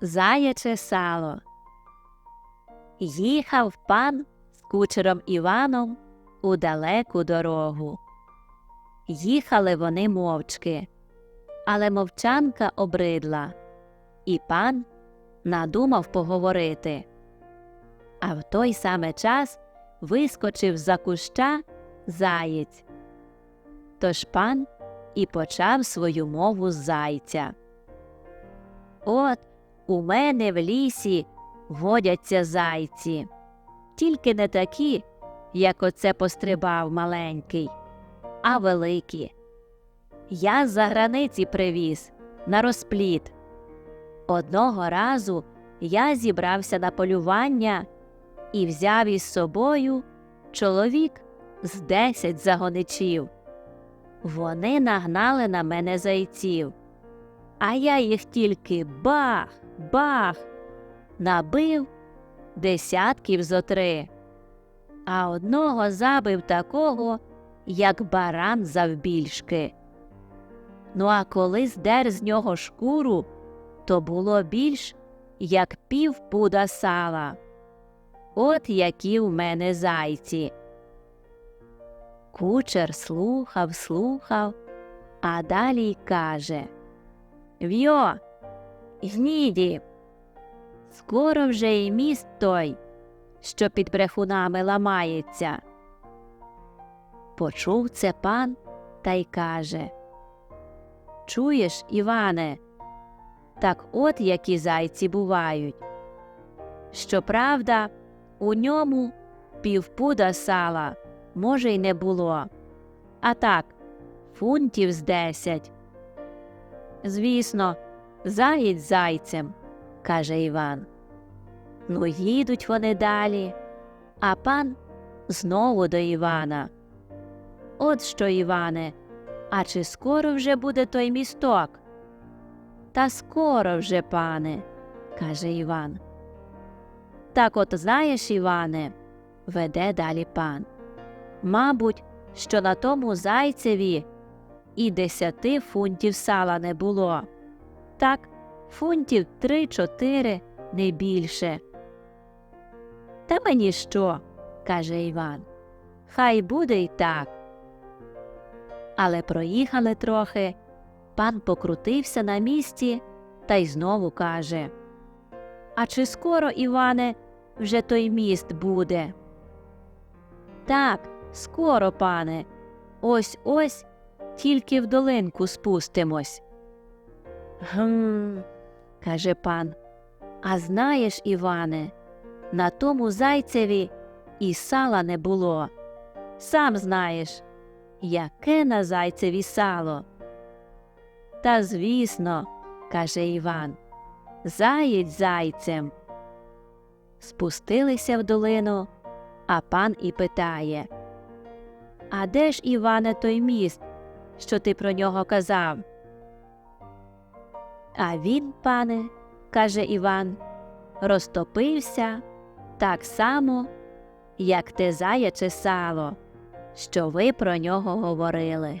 Заяче сало. Їхав пан з кучером Іваном у далеку дорогу. Їхали вони мовчки, але мовчанка обридла, і пан надумав поговорити. А в той саме час вискочив за куща заєць. Тож пан і почав свою мову з зайця. От у мене в лісі водяться зайці, тільки не такі, як оце пострибав маленький, а великі. Я з-за границі привіз на розпліт. Одного разу я зібрався на полювання і взяв із собою чоловік з десять загоничів. Вони нагнали на мене зайців, а я їх тільки бах, бах, набив десятків зо три, а одного забив такого, як баран завбільшки. Ну а коли здер з нього шкуру, то було більш як пів пуда сала. От які в мене зайці. Кучер слухав, слухав, а далі каже Вйо, гніді, скоро вже і міст той, що під брехунами ламається. Почув це пан та й каже Чуєш, Іване, так от які зайці бувають. Щоправда, у ньому півпуда сала, може, й не було, а так, фунтів з десять. Звісно, заєць зайцем, каже Іван. Ну, їдуть вони далі, а пан знову до Івана. От що, Іване, а чи скоро вже буде той місток? Та скоро вже, пане, каже Іван. Так от знаєш, Іване, веде далі пан. Мабуть, що на тому зайцеві і десяти фунтів сала не було. Так, фунтів три-чотири, не більше. Та мені що? каже Іван. Хай буде й так. Але проїхали трохи. Пан покрутився на місці та й знову каже А чи скоро, Іване, вже той міст буде? Так, скоро, пане. Ось ось тільки в долинку спустимось. Гм, каже пан. А знаєш, Іване, на тому зайцеві і сала не було. Сам знаєш, яке на зайцеві сало. Та звісно, каже Іван, заєць зайцем. Спустилися в долину, а пан і питає А де ж, Іване, той міст, що ти про нього казав? А він, пане, каже Іван, розтопився так само, як те заяче сало, що ви про нього говорили.